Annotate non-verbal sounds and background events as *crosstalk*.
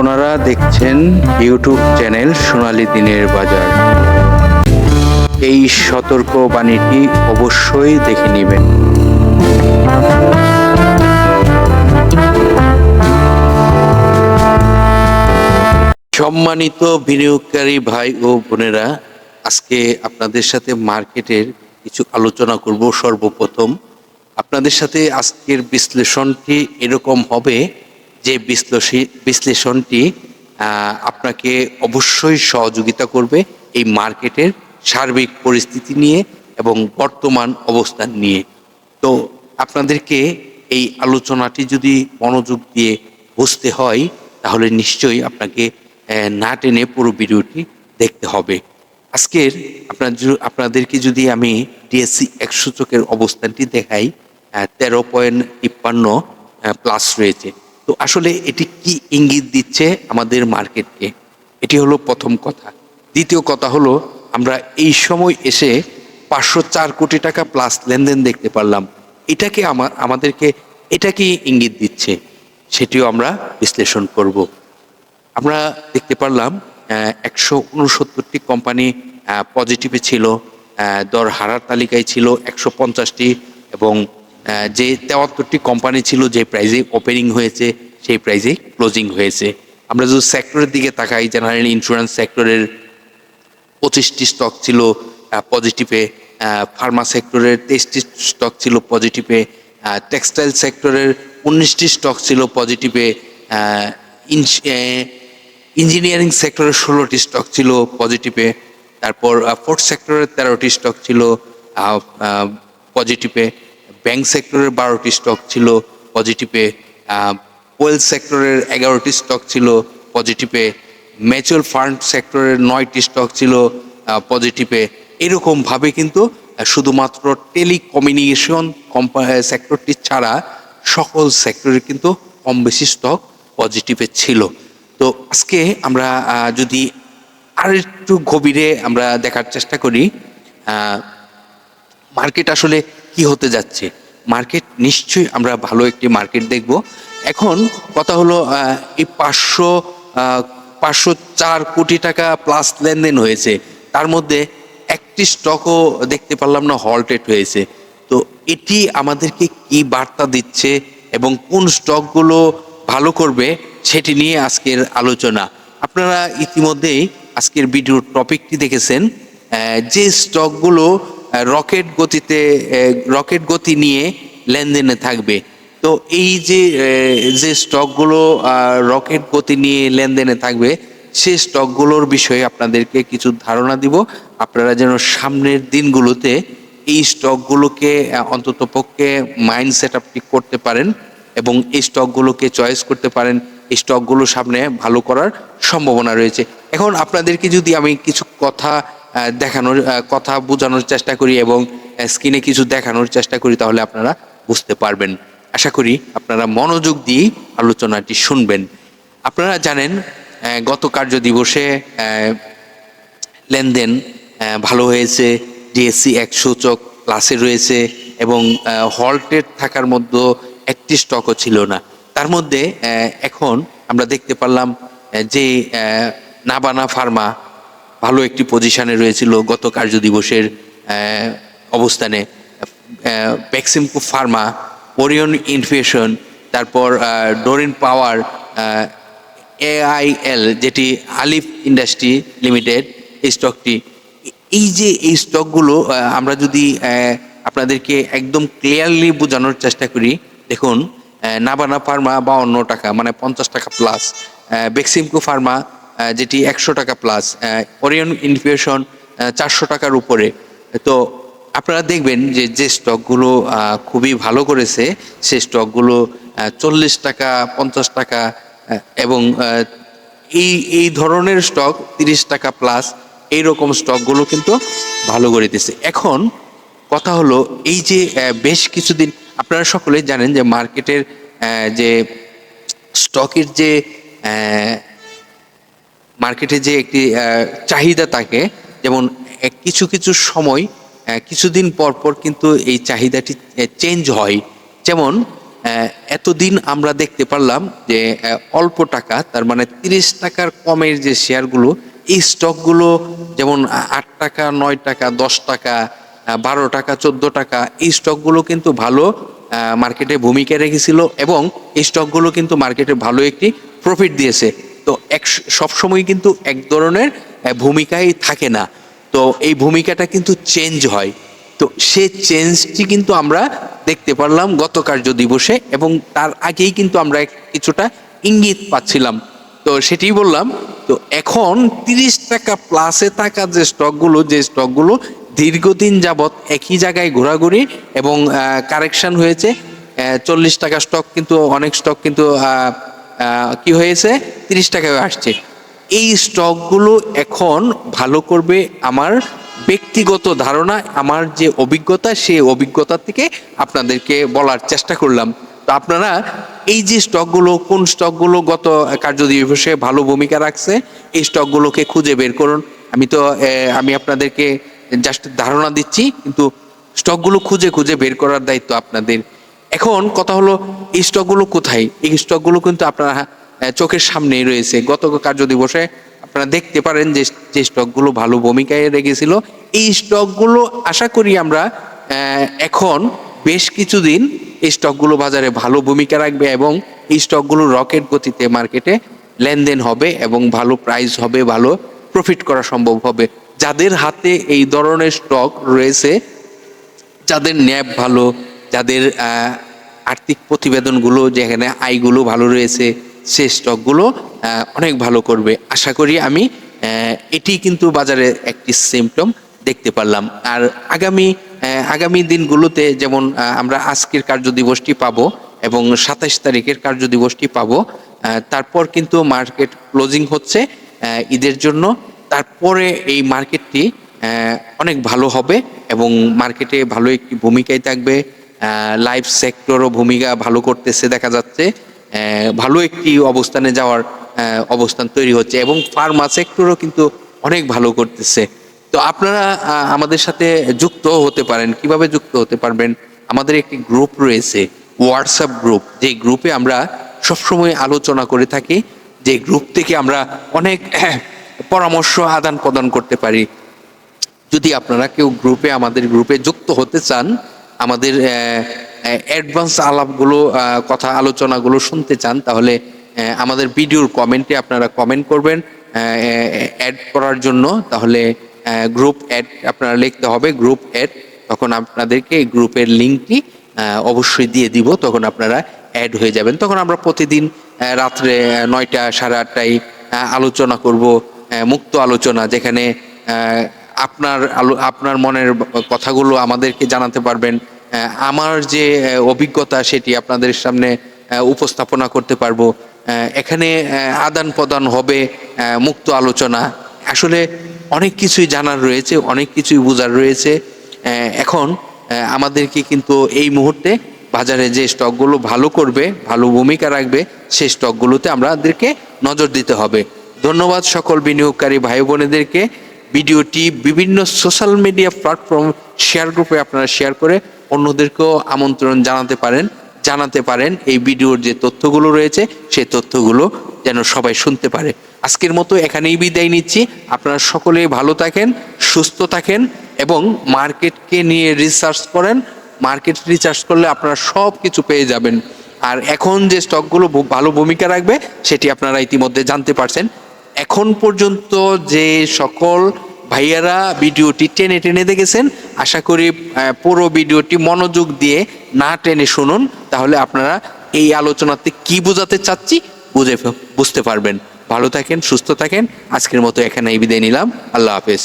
আপনারা দেখছেন YouTube channel সোনালী দিনের বাজার। এই সতর্ক বাণীটি অবশ্যই দেখে নেবেন। সম্মানিত বিনিয়োগকারী ভাই ও বোনেরা, আজকে আপনাদের সাথে মার্কেটের কিছু আলোচনা করব সর্বপ্রথম। আপনাদের সাথে আজকের বিশ্লেষণটি এরকম হবে যে বিশ্লেষী বিশ্লেষণটি আপনাকে অবশ্যই সহযোগিতা করবে এই মার্কেটের সার্বিক পরিস্থিতি নিয়ে এবং বর্তমান অবস্থান নিয়ে। তো আপনাদেরকে এই আলোচনাটি যদি মনোযোগ দিয়ে বুঝতে হয়, তাহলে নিশ্চয়ই আপনাকে না টেনে পুরো ভিডিওটি দেখতে হবে। আজকের আপনার আপনাদেরকে যদি আমি ডিএসসি এক সূচকের অবস্থানটি দেখাই তেরো পয়েন্ট তিপ্পান্ন প্লাস রয়েছে। তো আসলে এটি কি ইঙ্গিত দিচ্ছে আমাদের মার্কেটকে? এটি হলো প্রথম কথা। দ্বিতীয় কথা হলো, আমরা এই সময় এসে পাঁচশো চার কোটি টাকা প্লাস লেনদেন দেখতে পারলাম। এটাকে আমার, আমাদেরকে এটা কি ইঙ্গিত দিচ্ছে? সেটিও আমরা বিশ্লেষণ করব। আমরা দেখতে পারলাম একশো উনসত্তরটি কোম্পানি পজিটিভে ছিল দর হারার তালিকায় ছিল একশো পঞ্চাশটি এবং যে তেয়াত্তরটি কোম্পানি ছিল, যে প্রাইজে ওপেনিং হয়েছে, সেই প্রাইজে ক্লোজিং হয়েছে। আমরা যদি সেক্টরের দিকে তাকাই জেনারেল ইন্স্যুরেন্স সেক্টরের পঁচিশটি স্টক ছিল পজিটিভে ফার্মা সেক্টরের তেইশটি স্টক ছিল পজিটিভে টেক্সটাইল সেক্টরের উনিশটি স্টক ছিল পজিটিভে ইঞ্জিনিয়ারিং সেক্টরের ষোলোটি স্টক ছিল পজিটিভে তারপর ফোর্থ সেক্টরের তেরোটি স্টক ছিল পজিটিভে ব্যাংক সেক্টরের বারোটি স্টক ছিল পজিটিভে ওয়েল সেক্টরের এগারোটি স্টক ছিল পজিটিভে মিউচুয়াল ফান্ড সেক্টরের নয়টি স্টক ছিল পজিটিভে এরকমভাবে কিন্তু শুধুমাত্র টেলিকমিউনিকেশন সেক্টরটি ছাড়া সকল সেক্টরে কিন্তু কম বেশি স্টক পজিটিভে ছিল। তো আজকে আমরা যদি আর একটু গভীরে আমরা দেখার চেষ্টা করি মার্কেট আসলে কি হতে যাচ্ছে? মার্কেট নিশ্চয়ই আমরা ভালো একটি মার্কেট দেখব। এখন কথা হলো এই পাঁচশো পাঁচশো চার কোটি টাকা প্লাস লেনদেন হয়েছে। তার মধ্যে একটি স্টকও দেখতে পারলাম না হলটেড হয়েছে। তো এটি আমাদেরকে কি বার্তা দিচ্ছে এবং কোন স্টকগুলো ভালো করবে সেটি নিয়ে আজকের আলোচনা। আপনারা ইতিমধ্যেই আজকের ভিডিওর টপিকটি দেখেছেন। যে স্টকগুলো রকেট গতিতে রকেট গতি নিয়ে লেনদেনে থাকবে। তো এই যে যে স্টকগুলো রকেট গতি নিয়ে লেনদেনে থাকবে সেই স্টকগুলোর বিষয়ে আপনাদেরকে কিছু ধারণা দিব। আপনারা যেন সামনের দিনগুলোতে এই স্টকগুলোকে অন্তত পক্ষে মাইন্ড সেট আপটি করতে পারেন এবং এই স্টকগুলোকে চয়েস করতে পারেন। এই স্টকগুলো সামনে ভালো করার সম্ভাবনা রয়েছে। এখন আপনাদেরকে যদি আমি কিছু কথা দেখানোর কথা বোঝানোর চেষ্টা করি এবং স্ক্রিনে কিছু দেখানোর চেষ্টা করি তাহলে আপনারা বুঝতে পারবেন। আশা করি আপনারা মনোযোগ দিয়ে আলোচনাটি শুনবেন। আপনারা জানেন গত কার্য দিবসে লেনদেন ভালো হয়েছে ডিএসসি এক সূচক প্লাসে রয়েছে এবং হলটেড থাকার মধ্যে একটি স্টকও ছিল না। তার মধ্যে এখন আমরা দেখতে পারলাম যে নাবানা ফার্মা ভালো একটি পজিশনে রয়েছিল গত কার্য দিবসের অবস্থানে। বেক্সিমকো ফার্মা ওরিয়ন ইনফিউশন তারপর ডোরিন পাওয়ার এআইএল যেটি আলিফ ইন্ডাস্ট্রি লিমিটেড এই স্টকটি এই যে এই স্টকগুলো আমরা যদি আপনাদেরকে একদম ক্লিয়ারলি বোঝানোর চেষ্টা করি, দেখুন নাবানা ফার্মা বাউন্ন টাকা মানে পঞ্চাশ টাকা প্লাস বেক্সিমকো ফার্মা যেটি একশো টাকা প্লাস ওরিয়ন ইনফিউশন চারশো টাকার উপরে। তো আপনারা দেখবেন যে যে স্টকগুলো খুবই ভালো করেছে, সেই স্টকগুলো চল্লিশ টাকা, পঞ্চাশ টাকা এবং এই এই ধরনের স্টক তিরিশ টাকা প্লাস এইরকম স্টকগুলো কিন্তু ভালো করে দিতেছে এখন কথা হলো, এই যে বেশ কিছুদিন, আপনারা সকলেই জানেন যে মার্কেটের যে স্টকের যে মার্কেটে যে একটি চাহিদা থাকে, যেমন কিছু কিছু সময় কিছুদিন পর পর কিন্তু এই চাহিদাটি চেঞ্জ হয়। যেমন এতদিন আমরা দেখতে পারলাম যে অল্প টাকা, তার মানে তিরিশ টাকার কমের যে শেয়ারগুলো, এই স্টকগুলো যেমন আট টাকা, নয় টাকা, দশ টাকা বারো টাকা, চোদ্দ টাকা, এই স্টকগুলো কিন্তু ভালো মার্কেটে ভূমিকা রেখেছিল এবং এই স্টকগুলো কিন্তু মার্কেটে ভালো একটি প্রফিট দিয়েছে। তো এক সবসময় কিন্তু এক ধরনের আহ, ভূমিকাই থাকে না। তো এই ভূমিকাটা কিন্তু চেঞ্জ হয়। তো সে চেঞ্জটি কিন্তু আমরা দেখতে পারলাম গত কার্য দিবসে এবং তার আগেই কিন্তু আমরা কিছুটা ইঙ্গিত পাচ্ছিলাম। তো সেটি বললাম তো এখন তিরিশ টাকা প্লাসে থাকা যে স্টকগুলো যে স্টকগুলো দীর্ঘদিন যাবৎ একই জায়গায় ঘোরাঘুরি এবং কারেকশন হয়েছে চল্লিশ টাকা স্টক কিন্তু অনেক স্টক কিন্তু কি হয়েছে? তিরিশ টাকায় আসছে। এই স্টকগুলো এখন ভালো করবে আমার ব্যক্তিগত ধারণা, আমার যে অভিজ্ঞতা, সেই অভিজ্ঞতা থেকে আপনাদেরকে বলার চেষ্টা করলাম। তো আপনারা এই যে স্টকগুলো, কোন স্টকগুলো গত কার্য দিবসে ভালো ভূমিকা রাখছে, এই স্টকগুলোকে খুঁজে বের করুন। আমি তো আমি আপনাদেরকে জাস্ট ধারণা দিচ্ছি, কিন্তু স্টকগুলো খুঁজে খুঁজে বের করার দায়িত্ব আপনাদের। এখন কথা হলো, এই স্টকগুলো কোথায়? এই স্টকগুলো কিন্তু আপনারা চোখের সামনেই রয়েছে। গত কার্য দিবসে আপনারা দেখতে পারেন যে যে স্টকগুলো ভালো ভূমিকায় রেখেছিল। এই স্টকগুলো আশা করি আমরা এখন বেশ কিছুদিন এই স্টকগুলো বাজারে ভালো ভূমিকা রাখবে এবং এই স্টকগুলো রকেট গতিতে মার্কেটে লেনদেন হবে এবং ভালো প্রাইস হবে, ভালো প্রফিট করা সম্ভব হবে। যাদের হাতে এই ধরনের স্টক রয়েছে, যাদের ন্যাপ ভালো যাদের আর্থিক প্রতিবেদনগুলো যেখানে আয়গুলো ভালো রয়েছে, সে স্টকগুলো অনেক ভালো করবে। আশা করি আমি এটি কিন্তু বাজারে একটি সিমটম দেখতে পারলাম। আর আগামী আগামী দিনগুলোতে যেমন আমরা আজকের কার্য দিবসটি পাবো এবং সাতাশ তারিখের কার্য দিবসটি পাবো তারপর কিন্তু মার্কেট ক্লোজিং হচ্ছে ঈদের জন্য। তারপরে এই মার্কেটটি অনেক ভালো হবে এবং মার্কেটে ভালো একটি ভূমিকায় থাকবে। লাইফ সেক্টরও ভূমিকা ভালো করতেছে, দেখা যাচ্ছে। ভালো একটি অবস্থানে যাওয়ার অবস্থান তৈরি হচ্ছে এবং ফার্মা সেক্টরও কিন্তু অনেক ভালো করতেছে। তো আপনারা আমাদের সাথে যুক্ত হতে পারেন। কীভাবে যুক্ত হতে পারবেন? আমাদের একটি গ্রুপ রয়েছে হোয়াটসঅ্যাপ গ্রুপ যে গ্রুপে আমরা সবসময় আলোচনা করে থাকি, যে গ্রুপ থেকে আমরা অনেক, *clears throat* পরামর্শ আদান প্রদান করতে পারি। যদি আপনারা কেউ গ্রুপে আমাদের গ্রুপে যুক্ত হতে চান আমাদের অ্যাডভান্স আলাপগুলো কথা আলোচনাগুলো শুনতে চান, তাহলে আমাদের ভিডিওর কমেন্টে আপনারা কমেন্ট করবেন অ্যাড করার জন্য, তাহলে গ্রুপ অ্যাড আপনারা লিখতে হবে গ্রুপ অ্যাড তখন আপনাদেরকে গ্রুপের লিঙ্কটি অবশ্যই দিয়ে দিব, তখন আপনারা অ্যাড হয়ে যাবেন, তখন আমরা প্রতিদিন রাত্রে নয়টা সাড়ে আটটায় আলোচনা করব মুক্ত আলোচনা, যেখানে আপনার আপনার মনের কথাগুলো আমাদেরকে জানাতে পারবেন। আমার যে অভিজ্ঞতা সেটি আপনাদের সামনে উপস্থাপনা করতে পারব। এখানে আদান প্রদান হবে মুক্ত আলোচনা। আসলে অনেক কিছুই জানার রয়েছে, অনেক কিছুই বোঝার রয়েছে। এখন আমাদেরকে কিন্তু এই মুহূর্তে বাজারে যে স্টকগুলো ভালো করবে, ভালো ভূমিকা রাখবে, সেই স্টকগুলোতে আমাদেরকে নজর দিতে হবে। ধন্যবাদ সকল বিনিয়োগকারী ভাই বোনেদেরকে ভিডিওটি বিভিন্ন সোশ্যাল মিডিয়া প্ল্যাটফর্ম শেয়ার গ্রুপে আপনারা শেয়ার করে অন্যদেরকেও আমন্ত্রণ জানাতে পারেন জানাতে পারেন এই ভিডিওর যে তথ্যগুলো রয়েছে, সেই তথ্যগুলো যেন সবাই শুনতে পারে। আজকের মতো এখানেই বিদায় নিচ্ছি। আপনারা সকলেই ভালো থাকেন, সুস্থ থাকেন এবং মার্কেটকে নিয়ে রিসার্চ করেন। মার্কেট রিসার্চ করলে আপনারা সব কিছু পেয়ে যাবেন। আর এখন যে স্টকগুলো ভালো ভূমিকা রাখবে, সেটি আপনারা ইতিমধ্যে জানতে পারছেন। এখন পর্যন্ত যে সকল ভাইয়ারা ভিডিওটি টেনে টেনে দেখেছেন, আশা করি পুরো ভিডিওটি মনোযোগ দিয়ে না টেনে শুনুন, তাহলে আপনারা এই আলোচনাতে কি বোঝাতে চাচ্ছি বুঝে বুঝতে পারবেন। ভালো থাকেন, সুস্থ থাকেন, আজকের মতো এখানে বিদায় নিলাম। আল্লাহ হাফেজ।